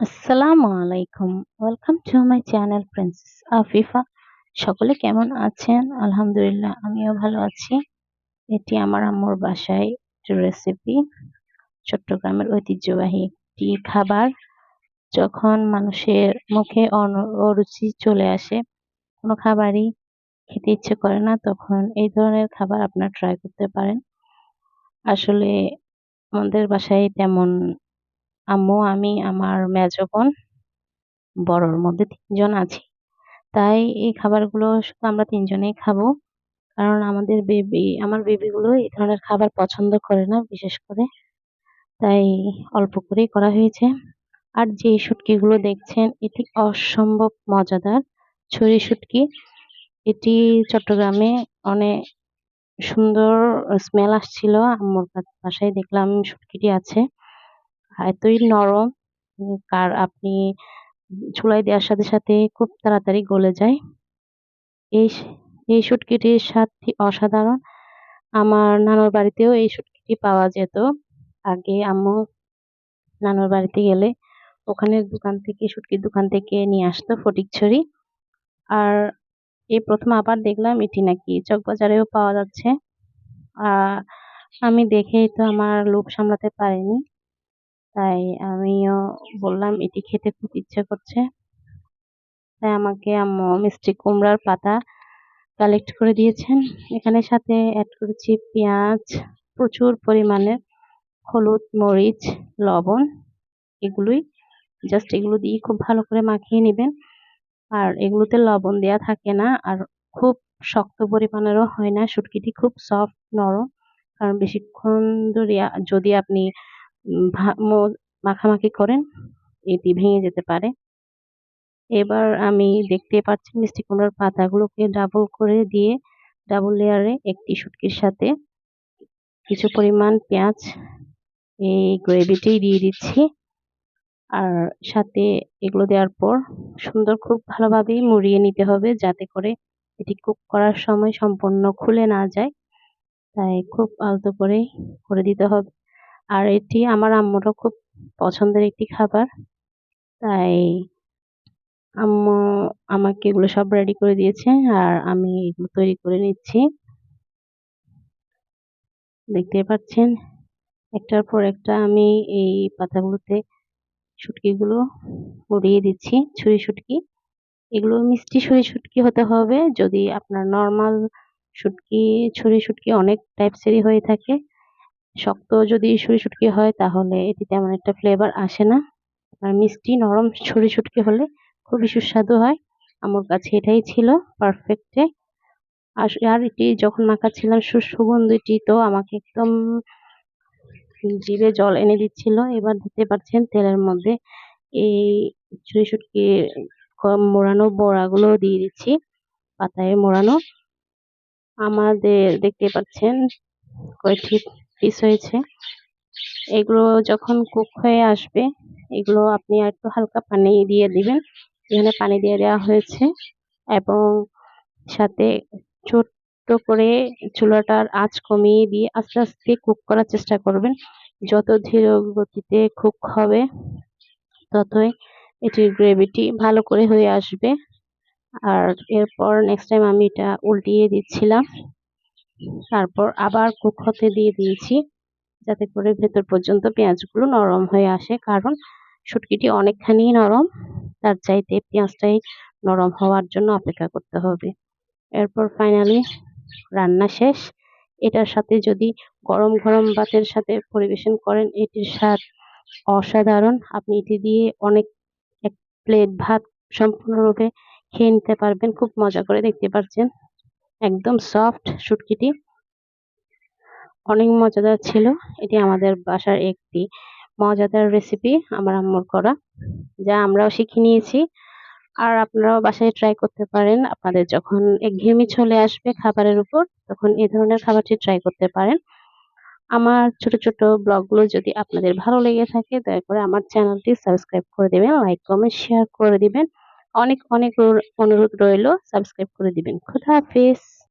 আসসালামু আলাইকুম। Welcome to my channel princess Afifa সকলে কেমন আছেন? আলহামদুলিল্লাহ, আমিও ভালো আছি। এটি আমার আম্মুর বাসায় একটি রেসিপি চট্টগ্রামের ঐতিহ্যবাহী একটি খাবার। যখন মানুষের মুখে অরুচি চলে আসে, কোনো খাবারই খেতে ইচ্ছে করে না, তখন এই ধরনের খাবার আপনার ট্রাই করতে পারেন। আসলে আমাদের বাসায় তেমন আম্মু, আমি আমার মেজো বোন, বড়র মধ্যে তিনজন আছি। তাই এই খাবারগুলো শুধু আমরা তিনজনেই খাব। কারণ আমাদের বেবি, আমার বেবিগুলো এই ধরনের খাবার পছন্দ করে না, বিশেষ করে। তাই অল্প করেই করা হয়েছে। আর যে শুটকিগুলো দেখছেন, এটি অসম্ভব মজাদার। ছুরি শুটকি, এটি চট্টগ্রামে অনেক সুন্দর স্মেল আসছিল। আম্মুর বাসায় দেখলাম শুটকিটি আছে। এতই নরম কার আপনি চুলায় দেওয়ার সাথে সাথে খুব তাড়াতাড়ি গলে যায়। এই এই শুটকিটির স্বাদটি অসাধারণ। আমার নানুর বাড়িতেও এই শুটকিটি পাওয়া যেত। আগে আম্মু নানুর বাড়িতে গেলে ওখানের দোকান থেকে, শুটকির দোকান থেকে নিয়ে আসতো ফটিকছড়ি আর এই প্রথম আবার দেখলাম এটি নাকি চকবাজারেও পাওয়া যাচ্ছে। আমি দেখেই তো আমার লোভ সামলাতে পারিনি। তাই আমিও বললাম, এটি খেতে খুব ইচ্ছে করছে। তাই আমাকে আম্মু মিষ্টি কুমড়ার পাতা কালেক্ট করে দিয়েছেন। এখানে সাথে অ্যাড করেছি পেঁয়াজ, প্রচুর পরিমাণে হলুদ, মরিচ, লবণ, এগুলোই। জাস্ট এগুলো দিয়ে খুব ভালো করে মাখিয়ে নেবেন। আর এগুলোতে লবণ দেওয়া থাকে না আর খুব শক্ত পরিমাণেরও হয় না। শুটকিটি খুব সফট নরম। কারণ বেশিক্ষণ ধরে যদি আপনি মাখামাখি করেন, এটি ভেঙে যেতে পারে। এবার আমি দেখতে পাচ্ছি মিষ্টি কুমড়ার পাতাগুলোকে ডাবল করে দিয়ে ডাবল লেয়ারে একটি শুটকির সাথে কিছু পরিমাণ পেঁয়াজ, এই গ্রেভিটি দিয়ে দিচ্ছি। আর সাথে এগুলো দেওয়ার পর সুন্দর খুব ভালোভাবেই মুড়িয়ে নিতে হবে যাতে করে এটি কুক করার সময় সম্পূর্ণ খুলে না যায়। তাই খুব আলতো করে করে দিতে হবে। আর এটি আমার আম্মুরও খুব পছন্দের একটি খাবার। তাই আম্মু আমাকে এগুলো সব রেডি করে দিয়েছে আর আমি এগুলো তৈরি করে নিচ্ছি। দেখতে পাচ্ছেন? একটার পর একটা আমি এই পাতাগুলোতে শুটকিগুলো উড়িয়ে দিচ্ছি, ছুরি শুটকি। এগুলো মিষ্টি ছুরি শুটকি হতে হবে। যদি আপনার নর্মাল শুটকি, ছুরি শুটকি অনেক টাইপসেরই হয়ে থাকে শক্ত যদি ছুরি শুটকি হয়, তাহলে এটি তেমন একটা ফ্লেভার আসে না। আর মিষ্টি নরম ছুরি শুটকি হলে খুবই সুস্বাদু হয়। আমার কাছে এটাই ছিল পারফেক্টে আর আর এটি যখন মাখাচ্ছিলাম সুগন্ধিটি তো আমাকে একদম জিভে জল এনে দিচ্ছিল। এবার দিতে পারছেন তেলের মধ্যে এই ছুরি শুটকি মোড়ানো বড়াগুলো দিয়ে দিচ্ছি, পাতায় মোড়ানো। আমাদের দেখতে পাচ্ছেন কয়টি পিস হয়েছে। এগুলো যখন কুক হয়ে আসবে, এগুলো আপনি একটু হালকা পানি দিয়ে দিবেন। এখানে পানি দিয়ে দেওয়া হয়েছে এবং সাথে ছোট্ট করে চুলাটার আঁচ কমিয়ে দিয়ে আস্তে আস্তে কুক করার চেষ্টা করবেন। যত ধীর গতিতে কুক হবে, ততই এটির গ্রেভিটি ভালো করে হয়ে আসবে। আর এরপর নেক্সট টাইম আমি এটা উল্টিয়ে দিচ্ছিলাম। তারপর আবার কুক হতে দিয়ে দিয়েছি যাতে করে ভেতর পর্যন্ত পেঁয়াজগুলো নরম হয়ে আসে। কারণ শুটকিটি অনেকখানি নরম, তার চাইতে পেঁয়াজটাই নরম হওয়ার জন্য অপেক্ষা করতে হবে। এরপর ফাইনালি রান্না শেষ। এটার সাথে যদি গরম গরম ভাতের সাথে পরিবেশন করেন, এটির স্বাদ অসাধারণ। আপনি এটি দিয়ে অনেক এক প্লেট ভাত সম্পূর্ণরূপে খেয়ে নিতে পারবেন। খুব মজা করে দেখতে পাচ্ছেন একদম সফট শুটকিটি। অনেক মজাদার ছিল। এটি আমাদের বাসার একটি মজাদার রেসিপি আমার আম্মুর করা, যা আমরাও শিখে নিয়েছি। আর আপনারাও বাসায় ট্রাই করতে পারেন। আপনাদের যখন একঘেয়েমি চলে আসবে খাবারের উপর, তখন এই ধরনের খাবারটি ট্রাই করতে পারেন। আমার ছোট ছোট ব্লগগুলো যদি আপনাদের ভালো লেগে থাকে, দয়া করে আমার চ্যানেলটি সাবস্ক্রাইব করে দেবেন লাইক কমেন্ট শেয়ার করে দিবেন। অনেক অনেক অনুরোধ রইল। সাবস্ক্রাইব করে দিবেন। খুদা হাফিজ।